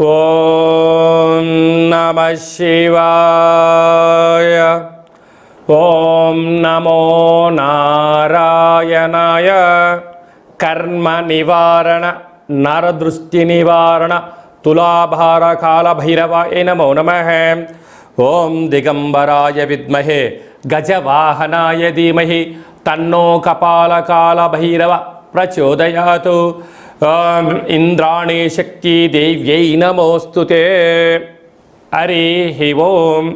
ఓం నమ శివాయ. ఓం నమో నారాయణాయ. కర్మ నివారణ నరదృష్టి నివారణ తులాభార కాల భైరవాయ నమో నమ. ఓం దిగంబరాయ విద్మహే గజవాహనాయ ధీమహి తన్నో కపాలకాల భైరవ ప్రచోదయాతు. ఇంద్రాణి శక్తి దేవ్యై నమోస్తుతే అరే హి ఓం.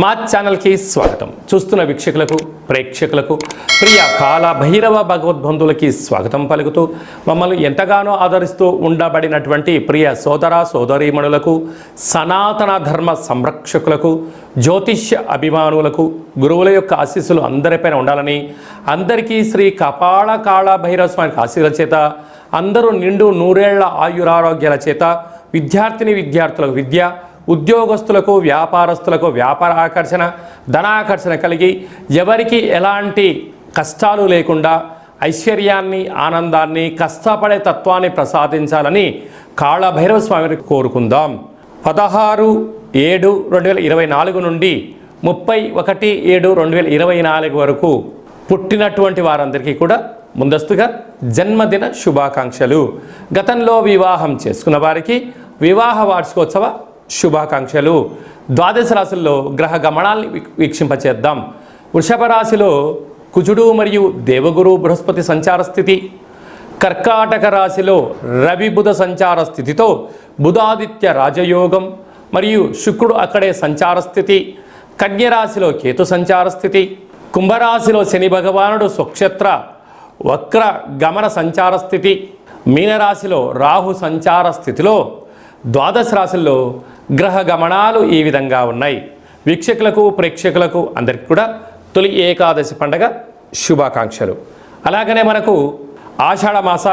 మా ఛానల్కి స్వాగతం. చూస్తున్న వీక్షకులకు ప్రేక్షకులకు ప్రియ కాల భైరవ భగవద్బంధులకి స్వాగతం పలుకుతూ మమ్మల్ని ఎంతగానో ఆదరిస్తూ ఉండబడినటువంటి ప్రియ సోదర సోదరీమణులకు సనాతన ధర్మ సంరక్షకులకు జ్యోతిష్య అభిమానులకు గురువుల యొక్క ఆశీస్సులు అందరిపైన ఉండాలని అందరికీ శ్రీ కపాళ కాళ భైరవ స్వామికి ఆశీర్వచేత చేత అందరూ నిండు నూరేళ్ళ ఆయురారోగ్యాల చేత విద్యార్థిని విద్యార్థులకు విద్య ఉద్యోగస్తులకు వ్యాపారస్తులకు వ్యాపార ఆకర్షణ ధనాకర్షణ కలిగి ఎవరికి ఎలాంటి కష్టాలు లేకుండా ఐశ్వర్యాన్ని ఆనందాన్ని కష్టపడే తత్వాన్ని ప్రసాదించాలని కాళభైరవ స్వామిని కోరుకుందాం. పదహారు ఏడు రెండు వేల ఇరవై నాలుగు నుండి ముప్పై ఒకటి ఏడు రెండు వేల ఇరవై నాలుగు వరకు పుట్టినటువంటి వారందరికీ కూడా ముందస్తుగా జన్మదిన శుభాకాంక్షలు. గతంలో వివాహం చేసుకున్న వారికి వివాహ వార్షికోత్సవ శుభాకాంక్షలు. ద్వాదశ రాశుల్లో గ్రహ గమనాల్ని వీక్షింపచేద్దాం. వృషభ రాశిలో కుజుడు మరియు దేవగురు బృహస్పతి సంచార స్థితి. కర్కాటక రాశిలో రవి బుధ సంచార స్థితితో బుధాదిత్య రాజయోగం మరియు శుక్రుడు అక్కడే సంచార స్థితి. కన్యరాశిలో కేతు సంచార స్థితి. కుంభరాశిలో శని భగవానుడు స్వక్షేత్ర వక్ర గమన సంచార స్థితి. మీనరాశిలో రాహు సంచార స్థితిలో ద్వాదశ రాశుల్లో గ్రహ గమనాలు ఈ విధంగా ఉన్నాయి. వీక్షకులకు ప్రేక్షకులకు అందరికీ కూడా తొలి ఏకాదశి పండగ శుభాకాంక్షలు. అలాగనే మనకు ఆషాఢమాస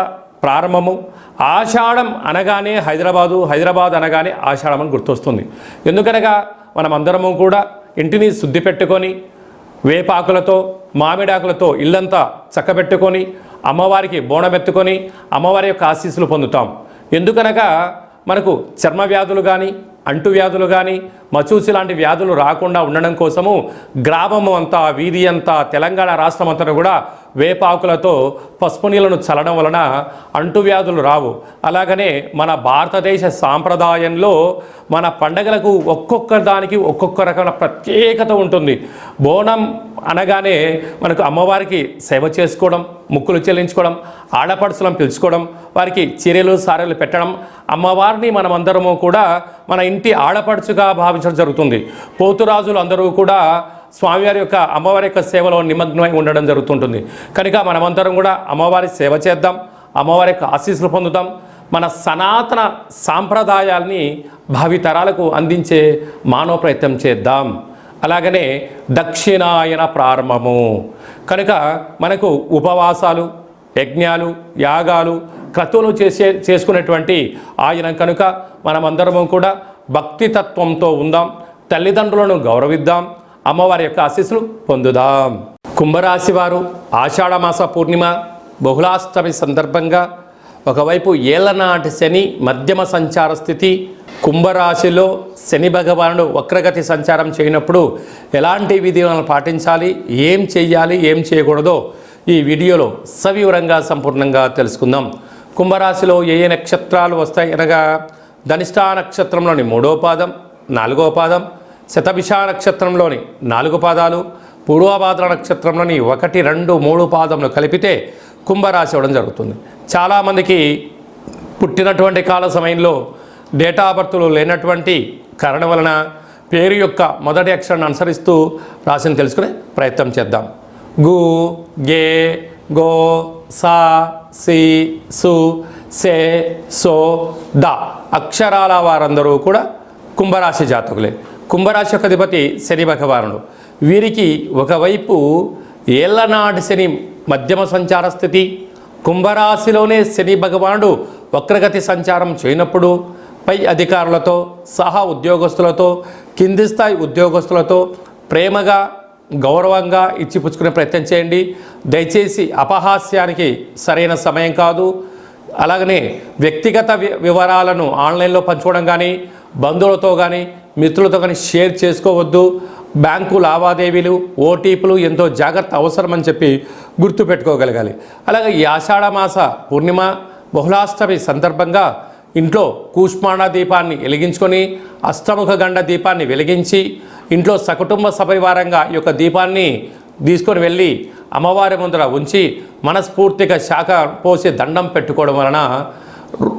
ప్రారంభము. ఆషాఢం అనగానే హైదరాబాదు హైదరాబాద్ అనగానే ఆషాఢం అని గుర్తొస్తుంది. ఎందుకనగా మనమందరము కూడా ఇంటిని శుద్ధి పెట్టుకొని వేపాకులతో మామిడాకులతో ఇల్లంతా చక్కబెట్టుకొని అమ్మవారికి బోనమెత్తుకొని అమ్మవారి యొక్క ఆశీస్సులు పొందుతాం. ఎందుకనగా మనకు చర్మ వ్యాధులు కానీ అంటు వ్యాధులు కానీ మచూసి లాంటి వ్యాధులు రాకుండా ఉండడం కోసము గ్రామము అంతా వీధి అంతా తెలంగాణ రాష్ట్రం అంతా కూడా వేపాకులతో పసుపు నీళ్ళను చల్లడం వలన అంటువ్యాధులు రావు. అలాగనే మన భారతదేశ సాంప్రదాయంలో మన పండగలకు ఒక్కొక్క దానికి ఒక్కొక్క రకమైన ప్రత్యేకత ఉంటుంది. బోనం అనగానే మనకు అమ్మవారికి సేవ చేసుకోవడం ముక్కులు చెల్లించుకోవడం ఆడపడుచులను పిలుచుకోవడం వారికి చీరలు సారెలు పెట్టడం అమ్మవారిని మనమందరము కూడా మన ఇంటి ఆడపడుచుగా భావించడం జరుగుతుంది. పోతురాజులు అందరూ కూడా స్వామివారి యొక్క అమ్మవారి యొక్క సేవలో నిమగ్నమై ఉండడం జరుగుతుంటుంది. కనుక మనమందరం కూడా అమ్మవారి సేవ చేద్దాం అమ్మవారి యొక్క ఆశీస్సులు పొందుతాం మన సనాతన సాంప్రదాయాల్ని భావితరాలకు అందించే మానవ ప్రయత్నం చేద్దాం. అలాగనే దక్షిణాయన ప్రారంభము. కనుక మనకు ఉపవాసాలు యజ్ఞాలు యాగాలు క్రతువులు చేసే చేసుకునేటువంటి ఆయన కనుక మనమందరము కూడా భక్తి తత్వంతో ఉందాం తల్లిదండ్రులను గౌరవిద్దాం అమ్మవారి యొక్క ఆశీస్సులు పొందుదాం. కుంభరాశి వారు ఆషాఢమాస పూర్ణిమ బహుళాష్టమి సందర్భంగా ఒకవైపు ఏళ్ళనాటి శని మధ్యమ సంచార స్థితి కుంభరాశిలో శని భగవానుడు వక్రగతి సంచారం చేయనప్పుడు ఎలాంటి విధిలను పాటించాలి ఏం చేయాలి ఏం చేయకూడదో ఈ వీడియోలో సవివరంగా సంపూర్ణంగా తెలుసుకుందాం. కుంభరాశిలో ఏ ఏ నక్షత్రాలు వస్తాయి అనగా ధనిష్టా నక్షత్రంలోని మూడో పాదం నాలుగో పాదం శతభిష నక్షత్రంలోని నాలుగు పాదాలు పూర్వభాద్ర నక్షత్రంలోని ఒకటి రెండు మూడు పాదములు కలిపితే కుంభరాశి ఇవ్వడం జరుగుతుంది. చాలామందికి పుట్టినటువంటి కాల సమయంలో డేటా బర్త్లు లేనటువంటి కారణం వలన పేరు యొక్క మొదటి అక్షరాన్ని అనుసరిస్తూ రాశిని తెలుసుకునే ప్రయత్నం చేద్దాం. గు గే గో సా సి సు సే సో ద అక్షరాల వారందరూ కూడా కుంభరాశి జాతకులే. కుంభరాశి యొక్క అధిపతి శని భగవానుడు. వీరికి ఒకవైపు ఏళ్ళనాటి శని మధ్యమ సంచార స్థితి కుంభరాశిలోనే శని భగవానుడు వక్రగతి సంచారం చేయనప్పుడు పై అధికారులతో సహా ఉద్యోగస్తులతో కింది స్థాయి ఉద్యోగస్తులతో ప్రేమగా గౌరవంగా ఇచ్చిపుచ్చుకునే ప్రయత్నం చేయండి. దయచేసి అపహాస్యానికి సరైన సమయం కాదు. అలాగనే వ్యక్తిగత వి- వివరాలను ఆన్లైన్లో పంచుకోవడం కానీ బంధువులతో కానీ మిత్రులతో కానీ షేర్ చేసుకోవద్దు. బ్యాంకు లావాదేవీలు ఓటీపీలు ఎంతో జాగ్రత్త అవసరమని చెప్పి గుర్తుపెట్టుకోగలగాలి అలాగే ఈ ఆషాఢమాస పూర్ణిమ బహుళాష్టమి సందర్భంగా ఇంట్లో కూష్మాండ దీపాన్ని వెలిగించుకొని అష్టముఖ గండ దీపాన్ని వెలిగించి ఇంట్లో సకుటుంబ సపరివారంగా ఈ యొక్క దీపాన్ని తీసుకొని వెళ్ళి అమ్మవారి ముందర ఉంచి మనస్ఫూర్తిగా శాఖ పోసి దండం పెట్టుకోవడం వలన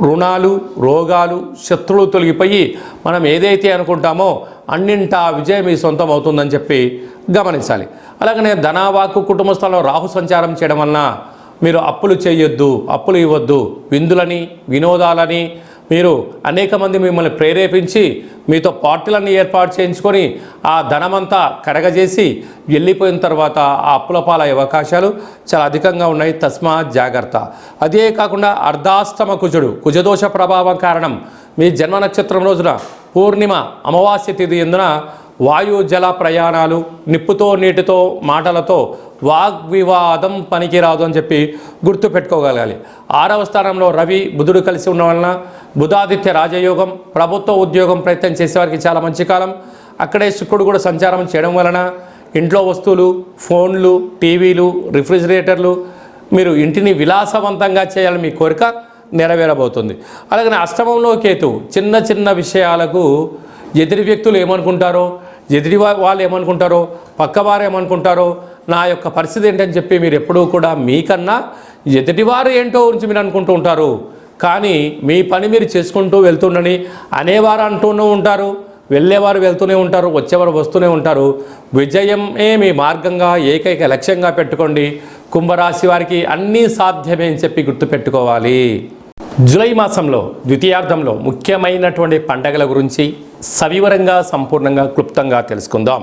రుణాలు రోగాలు శత్రువులు తొలగిపోయి మనం ఏదైతే అనుకుంటామో అన్నింటా విజయం మీ సొంతం అవుతుందని చెప్పి గమనించాలి. అలాగనే ధనావాకు కుటుంబ స్థలంలో రాహు సంచారం చేయడం వలన మీరు అప్పులు చేయొద్దు అప్పులు ఇవ్వద్దు. విందులని వినోదాలని మీరు అనేక మంది మిమ్మల్ని ప్రేరేపించి మీతో పార్టీలన్నీ ఏర్పాటు చేయించుకొని ఆ ధనమంతా కరగజేసి వెళ్ళిపోయిన తర్వాత ఆ అప్పుల పాలయ్యే అవకాశాలు చాలా అధికంగా ఉన్నాయి. తస్మా జాగ్రత్త. అదే కాకుండా అర్ధాస్తమ కుజుడు కుజదోష ప్రభావం కారణం మీ జన్మ నక్షత్రం రోజున పూర్ణిమ అమావాస్య తిథి ఎందున వాయు జల ప్రయాణాలు నిప్పుతో నీటితో మాటలతో వాగ్వివాదం పనికిరాదు అని చెప్పి గుర్తుపెట్టుకోగలగాలి ఆరవ స్థానంలో రవి బుధుడు కలిసి ఉన్న వలన బుధాదిత్య రాజయోగం ప్రభుత్వ ఉద్యోగం ప్రయత్నం చేసేవారికి చాలా మంచి కాలం. అక్కడే శుక్రుడు కూడా సంచారం చేయడం వలన ఇంట్లో వస్తువులు ఫోన్లు టీవీలు రిఫ్రిజిరేటర్లు మీరు ఇంటిని విలాసవంతంగా చేయాలని మీ కోరిక నెరవేరబోతుంది. అలాగే అష్టమంలో కేతు చిన్న చిన్న విషయాలకు ఎదుటి వ్యక్తులు ఏమనుకుంటారో ఎదుటి వాళ్ళు ఏమనుకుంటారో పక్కవారు ఏమనుకుంటారో నా యొక్క పరిస్థితి ఏంటని చెప్పి మీరు ఎప్పుడూ కూడా మీకన్నా ఎదుటివారు ఏంటో గురించి మీరు అనుకుంటూ ఉంటారు. కానీ మీ పని మీరు చేసుకుంటూ వెళ్తుండని అనేవారు అంటూనే ఉంటారు వెళ్ళేవారు వెళ్తూనే ఉంటారు వచ్చేవారు వస్తూనే ఉంటారు. విజయమే మీ మార్గంగా ఏకైక లక్ష్యంగా పెట్టుకోండి. కుంభరాశి వారికి అన్నీ సాధ్యమే అని చెప్పి గుర్తుపెట్టుకోవాలి. జూలై మాసంలో ద్వితీయార్థంలో ముఖ్యమైనటువంటి పండగల గురించి సవివరంగా సంపూర్ణంగా క్లుప్తంగా తెలుసుకుందాం.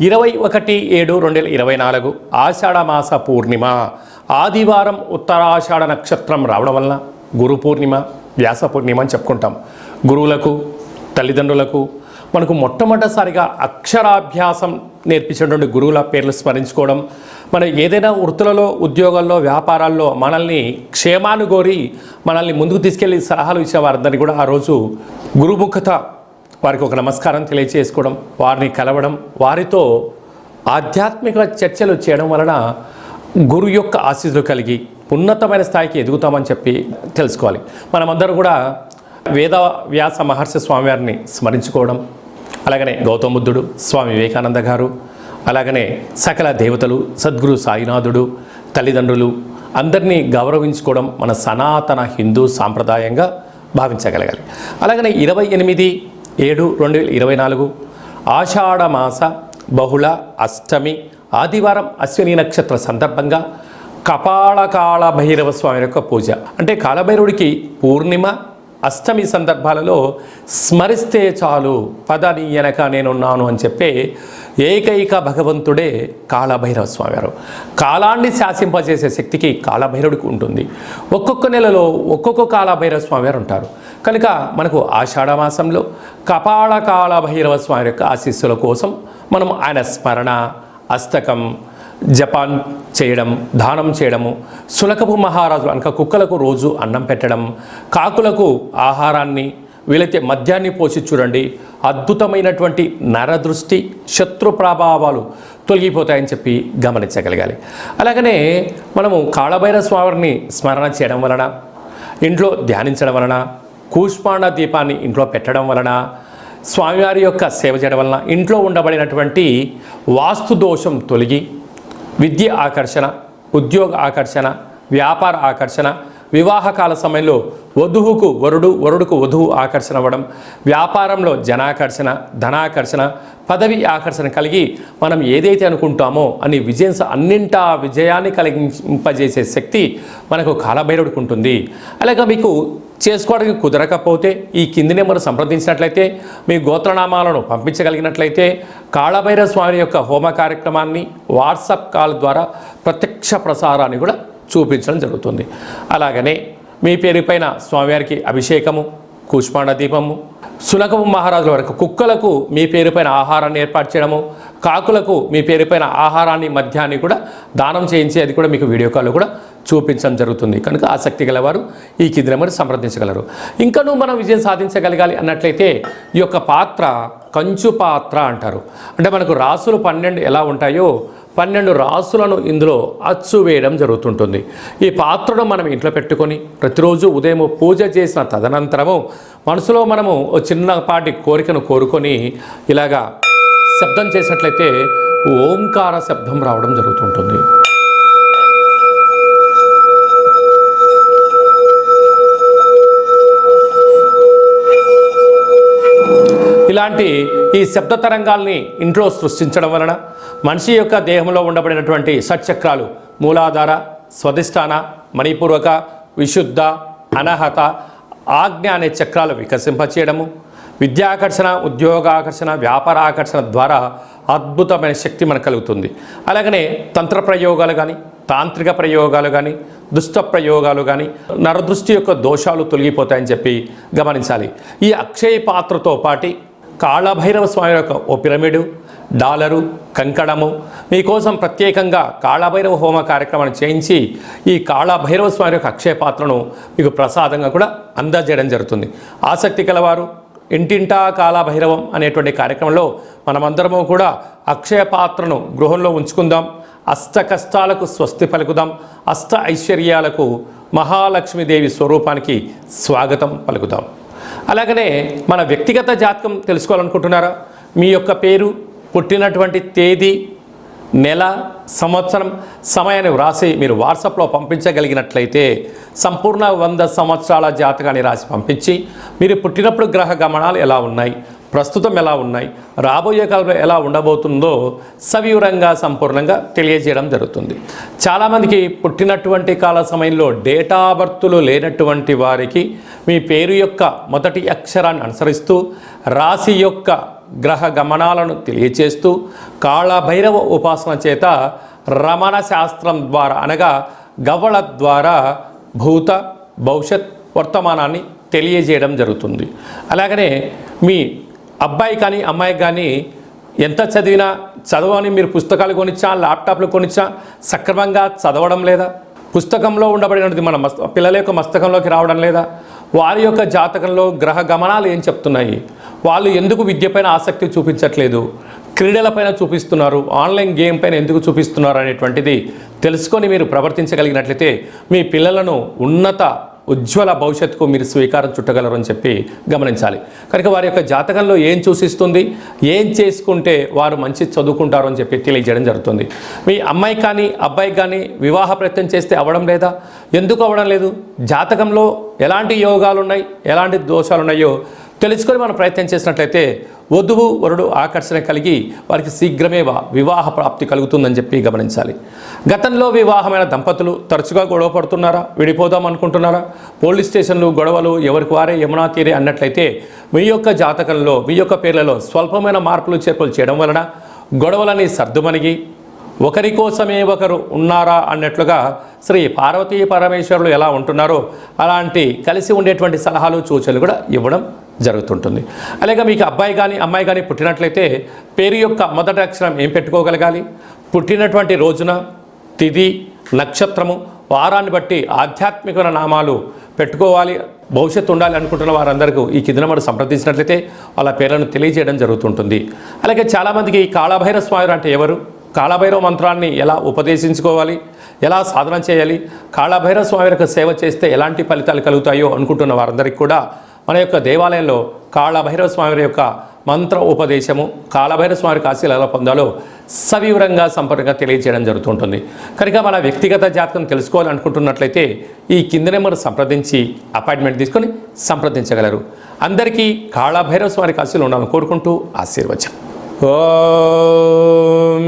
ఇరవై ఒకటి ఏడు రెండు వేల ఇరవై నాలుగు ఆషాఢమాస పూర్ణిమ. ఆదివారం ఉత్తరాషాఢ నక్షత్రం రావడం వలన గురు పూర్ణిమ వ్యాస పూర్ణిమ అని చెప్పుకుంటాం. గురువులకు తల్లిదండ్రులకు మనకు మొట్టమొదటిసారిగా అక్షరాభ్యాసం నేర్పించినటువంటి గురువుల పేర్లు స్మరించుకోవడం మన ఏదైనా వృత్తులలో ఉద్యోగాల్లో వ్యాపారాల్లో మనల్ని క్షేమాను కోరి మనల్ని ముందుకు తీసుకెళ్ళి సలహాలు ఇచ్చే వారందరినీ కూడా ఆ రోజు గురుముఖత వారికి ఒక నమస్కారం తెలియచేసుకోవడం వారిని కలవడం వారితో ఆధ్యాత్మిక చర్చలు చేయడం వలన గురు యొక్క ఆశీస్సులు కలిగి ఉన్నతమైన స్థాయికి ఎదుగుతామని చెప్పి తెలుసుకోవాలి. మనమందరూ కూడా వేద వ్యాస మహర్షి స్వామివారిని స్మరించుకోవడం అలాగనే గౌతమ బుద్ధుడు స్వామి వివేకానంద గారు అలాగనే సకల దేవతలు సద్గురు సాయినాథుడు తల్లిదండ్రులు అందరినీ గౌరవించుకోవడం మన సనాతన హిందూ సాంప్రదాయంగా భావించగలగాలి. అలాగనే ఇరవై ఎనిమిది ఏడు రెండు వేల ఇరవై నాలుగు. ఆషాఢమాస బహుళ అష్టమి ఆదివారం అశ్విని నక్షత్ర సందర్భంగా కపాళకాళ భైరవ స్వామి యొక్క పూజ. అంటే కాలభైరవుడికి పూర్ణిమ అష్టమి సందర్భాలలో స్మరిస్తే చాలు పద నీ వెనక నేనున్నాను అని చెప్పే ఏకైక భగవంతుడే కాళభైరవ స్వామివారు. కాలాన్ని శాసింపజేసే శక్తికి కాళభైరవుడికి ఉంటుంది. ఒక్కొక్క నెలలో ఒక్కొక్క కాళభైరవ స్వామివారు ఉంటారు. కనుక మనకు ఆషాఢమాసంలో మాసంలో కపాళ భైరవ స్వామి యొక్క ఆశీస్సుల కోసం మనం ఆయన స్మరణ అస్తకం జపాన్ చేయడం దానం చేయడము సులకపు మహారాజు అనక కుక్కలకు రోజు అన్నం పెట్టడం కాకులకు ఆహారాన్ని వీలైతే మద్యాన్ని పోసి చూడండి అద్భుతమైనటువంటి నరదృష్టి శత్రు ప్రభావాలు తొలగిపోతాయని చెప్పి గమనించగలగాలి. అలాగనే మనము కాళభైర స్వామిని స్మరణ చేయడం వలన ఇంట్లో ధ్యానించడం వలన కూష్మాండ దీపాన్ని ఇంట్లో పెట్టడం వలన స్వామివారి యొక్క సేవ చేయడం వలన ఇంట్లో ఉండబడినటువంటి వాస్తు దోషం తొలగి విద్య ఆకర్షణ ఉద్యోగ ఆకర్షణ వ్యాపార ఆకర్షణ వివాహకాల సమయంలో వధువుకు వరుడు వరుడుకు వధువు ఆకర్షణ అవ్వడం వ్యాపారంలో జనాకర్షణ ధనాకర్షణ పదవి ఆకర్షణ కలిగి మనం ఏదైతే అనుకుంటామో అని విజయం అన్నింటా విజయాన్ని కలిగింపజేసే శక్తి మనకు కాలభైరవుడికి ఉంటుంది. అలాగే మీకు చేసుకోవడానికి కుదరకపోతే ఈ కింది నెంబర్ సంప్రదించినట్లయితే మీ గోత్రనామాలను పంపించగలిగినట్లయితే కాళభైరవ స్వామి యొక్క హోమ కార్యక్రమాన్ని వాట్సాప్ కాల్ ద్వారా ప్రత్యక్ష ప్రసారాన్ని కూడా చూపించడం జరుగుతుంది. అలాగనే మీ పేరుపైన స్వామివారికి అభిషేకము కూష్మాండ దీపము సునకము మహారాజుల వరకు కుక్కలకు మీ పేరుపైన ఆహారాన్ని ఏర్పాటు చేయడము కాకులకు మీ పేరుపైన ఆహారాన్ని మద్యాన్ని కూడా దానం చేయించి అది కూడా మీకు వీడియో కాల్లో కూడా చూపించడం జరుగుతుంది. కనుక ఆసక్తి గలవారు ఈ కింది నెంబర్ సంప్రదించగలరు. ఇంకనూ మనం విజయం సాధించగలగాలి అన్నట్లయితే ఈ యొక్క పాత్ర కంచు పాత్ర అంటారు. అంటే మనకు రాసులు పన్నెండు ఎలా ఉంటాయో పన్నెండు రాసులను ఇందులో అచ్చు వేయడం జరుగుతుంటుంది. ఈ పాత్రను మనం ఇంట్లో పెట్టుకొని ప్రతిరోజు ఉదయం పూజ చేసిన తదనంతరము మనసులో మనము చిన్నపాటి కోరికను కోరుకొని ఇలాగా శబ్దం చేసినట్లయితే ఓంకార శబ్దం రావడం జరుగుతుంటుంది. ఇలాంటి ఈ శబ్ద తరంగాల్ని ఇంట్లో సృష్టించడం వలన మనిషి యొక్క దేహంలో ఉండబడినటువంటి షట్చక్రాలు మూలాధార స్వధిష్టాన మణిపూర్వక విశుద్ధ అనహత ఆజ్ఞ అనే చక్రాలు వికసింపచేయడము విద్యాకర్షణ ఉద్యోగాకర్షణ వ్యాపార ఆకర్షణ ద్వారా అద్భుతమైన శక్తి మనకు కలుగుతుంది. అలాగనే తంత్ర ప్రయోగాలు కానీ తాంత్రిక ప్రయోగాలు కానీ దుష్ట ప్రయోగాలు కానీ నరదృష్టి యొక్క దోషాలు తొలగిపోతాయని చెప్పి గమనించాలి. ఈ అక్షయ పాత్రతో పాటి కాళభైరవ స్వామి యొక్క ఓ పిరమిడు డాలరు కంకణము మీకోసం ప్రత్యేకంగా కాళభైరవ హోమ కార్యక్రమాన్ని చేయించి ఈ కాళభైరవ స్వామి యొక్క అక్షయ పాత్రను మీకు ప్రసాదంగా కూడా అందజేయడం జరుగుతుంది. ఆసక్తి కలవారు ఇంటింటా కాళభైరవం అనేటువంటి కార్యక్రమంలో మనమందరము కూడా అక్షయ పాత్రను గృహంలో ఉంచుకుందాం అష్ట కష్టాలకు స్వస్తి పలుకుదాం అష్ట ఐశ్వర్యాలకు మహాలక్ష్మీదేవి స్వరూపానికి స్వాగతం పలుకుదాం. అలాగనే మన వ్యక్తిగత జాతకం తెలుసుకోవాలనుకుంటున్నారా? మీ యొక్క పేరు పుట్టినటువంటి తేదీ నెల సంవత్సరం సమయాన్ని వ్రాసి మీరు వాట్సాప్లో పంపించగలిగినట్లయితే సంపూర్ణ వంద సంవత్సరాల జాతకాన్ని రాసి పంపించి మీరు పుట్టినప్పుడు గ్రహ గమనాలు ఎలా ఉన్నాయి? ప్రస్తుతం ఎలా ఉన్నాయి? రాబోయే కాలంలో ఎలా ఉండబోతుందో సవివరంగా సంపూర్ణంగా తెలియజేయడం జరుగుతుంది. చాలామందికి పుట్టినటువంటి కాల సమయంలో డేటా బర్తులు లేనటువంటి వారికి మీ పేరు యొక్క మొదటి అక్షరాన్ని అనుసరిస్తూ రాశి యొక్క గ్రహ గమనాలను తెలియచేస్తూ కాళభైరవ ఉపాసన చేత రమణ శాస్త్రం ద్వారా అనగా గవళ ద్వారా భూత భవిష్యత్ వర్తమానాన్ని తెలియజేయడం జరుగుతుంది. అలాగనే మీ అబ్బాయి కానీ అమ్మాయి కానీ ఎంత చదివినా చదవని మీరు పుస్తకాలు కొనిచ్చా ల్యాప్టాప్లు కొనిచ్చా సక్రమంగా చదవడం లేదా? పుస్తకంలో ఉండబడినది మన మస్త పిల్లల యొక్క మస్తకంలోకి రావడం లేదా? వారి యొక్క జాతకంలో గ్రహ గమనాలు ఏం చెప్తున్నాయి? వాళ్ళు ఎందుకు విద్యపైన ఆసక్తి చూపించట్లేదు? క్రీడలపైన చూపిస్తున్నారు ఆన్లైన్ గేమ్ పైన ఎందుకు చూపిస్తున్నారు అనేటువంటిది తెలుసుకొని మీరు ప్రవర్తించగలిగినట్లయితే మీ పిల్లలను ఉన్నత ఉజ్వల భవిష్యత్తుకు మీరు స్వీకారం చుట్టగలరు అని చెప్పి గమనించాలి. కనుక వారి యొక్క జాతకంలో ఏం సూచిస్తుంది ఏం చేసుకుంటే వారు మంచి చదువుకుంటారు అని చెప్పి తెలియజేయడం జరుగుతుంది. మీ అమ్మాయి కానీ అబ్బాయి కానీ వివాహ ప్రయత్నం చేస్తే అవ్వడం లేదా? ఎందుకు అవ్వడం లేదు? జాతకంలో ఎలాంటి యోగాలు ఉన్నాయి ఎలాంటి దోషాలు ఉన్నాయో తెలుసుకొని మనం ప్రయత్నం చేసినట్లయితే వధువు వరుడు ఆకర్షణ కలిగి వారికి శీఘ్రమే వివాహ ప్రాప్తి కలుగుతుందని చెప్పి గమనించాలి. గతంలో వివాహమైన దంపతులు తరచుగా గొడవ పడుతున్నారా? విడిపోదాం అనుకుంటున్నారా? పోలీస్ స్టేషన్లు గొడవలు ఎవరికి వారే యమునా తీరే అన్నట్లయితే మీ యొక్క జాతకంలో మీ యొక్క పేర్లలో స్వల్పమైన మార్పులు చేర్పులు చేయడం వలన గొడవలని సర్దుమణిగి ఒకరి కోసమే ఒకరు ఉన్నారా అన్నట్లుగా శ్రీ పార్వతీ పరమేశ్వరులు ఎలా ఉంటున్నారో అలాంటి కలిసి ఉండేటువంటి సలహాలు సూచనలు కూడా ఇవ్వడం జరుగుతుంటుంది. అలాగే మీకు అబ్బాయి కానీ అమ్మాయి కానీ పుట్టినట్లయితే పేరు యొక్క మొదటి అక్షరం ఏం పెట్టుకోగలగాలి? పుట్టినటువంటి రోజున తిది నక్షత్రము వారాన్ని బట్టి ఆధ్యాత్మిక నామాలు పెట్టుకోవాలి. భవిష్యత్తు ఉండాలి అనుకుంటున్న వారందరికీ ఈ కింద మనం సంప్రదించినట్లయితే వాళ్ళ పేర్లను తెలియజేయడం జరుగుతుంటుంది. అలాగే చాలామందికి ఈ కాళభైర స్వామి అంటే ఎవరు? కాళభైరవ మంత్రాన్ని ఎలా ఉపదేశించుకోవాలి? ఎలా సాధన చేయాలి? కాళభైరవ స్వామి యొక్క సేవ చేస్తే ఎలాంటి ఫలితాలు కలుగుతాయో అనుకుంటున్న వారందరికీ కూడా మన యొక్క దేవాలయంలో కాళభైరవ స్వామి యొక్క మంత్ర ఉపదేశము కాళభైరవ స్వామి ఆశీలు ఎలా పొందాలో సవివరంగా సంపూర్ణంగా తెలియజేయడం జరుగుతుంటుంది. కనుక మన వ్యక్తిగత జాతకం తెలుసుకోవాలనుకుంటున్నట్లయితే ఈ కింద నెంబర్ సంప్రదించి అపాయింట్మెంట్ తీసుకొని సంప్రదించగలరు. అందరికీ కాళభైరవ స్వామి ఆశీలు ఉండాలని కోరుకుంటూ ఆశీర్వచనం. ఓం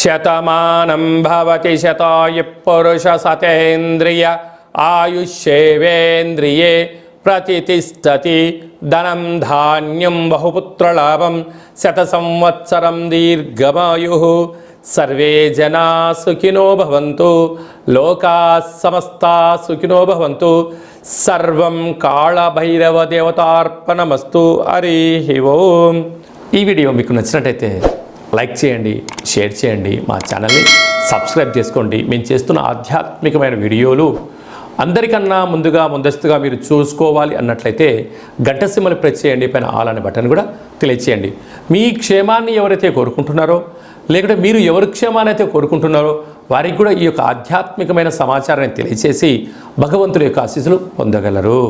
శతమానం భవతి శతాయు పురుష సతేంద్రియ ఆయుష్యేవేంద్రియే ప్రతిష్టతి ధనం ధాన్యం బహుపుత్రలాభం శత సంవత్సరం దీర్ఘమాయు సర్వే జనా సుఖినో భవంతు లోకా సమస్తా సుఖినో భవంతు సర్వం కాళభైరవ దేవతార్పణమస్తు హరి ఓం ఈ వీడియో మీకు నచ్చినట్టయితే లైక్ చేయండి షేర్ చేయండి మా ఛానల్ని సబ్స్క్రైబ్ చేసుకోండి. మేము చేస్తున్న ఆధ్యాత్మికమైన వీడియోలు అందరికన్నా ముందుగా ముందస్తుగా మీరు చూసుకోవాలి అన్నట్లయితే గంట సింహలు ప్రెస్ చేయండి పైన ఆల్ అనే బటన్ కూడా తెలియచేయండి. మీ క్షేమాన్ని ఎవరైతే కోరుకుంటున్నారో లేకుంటే మీరు ఎవరి క్షేమాన్ని అయితే కోరుకుంటున్నారో వారికి కూడా ఈ యొక్క ఆధ్యాత్మికమైన సమాచారాన్ని తెలియచేసి భగవంతుడి యొక్క ఆశీస్సులు పొందగలరు.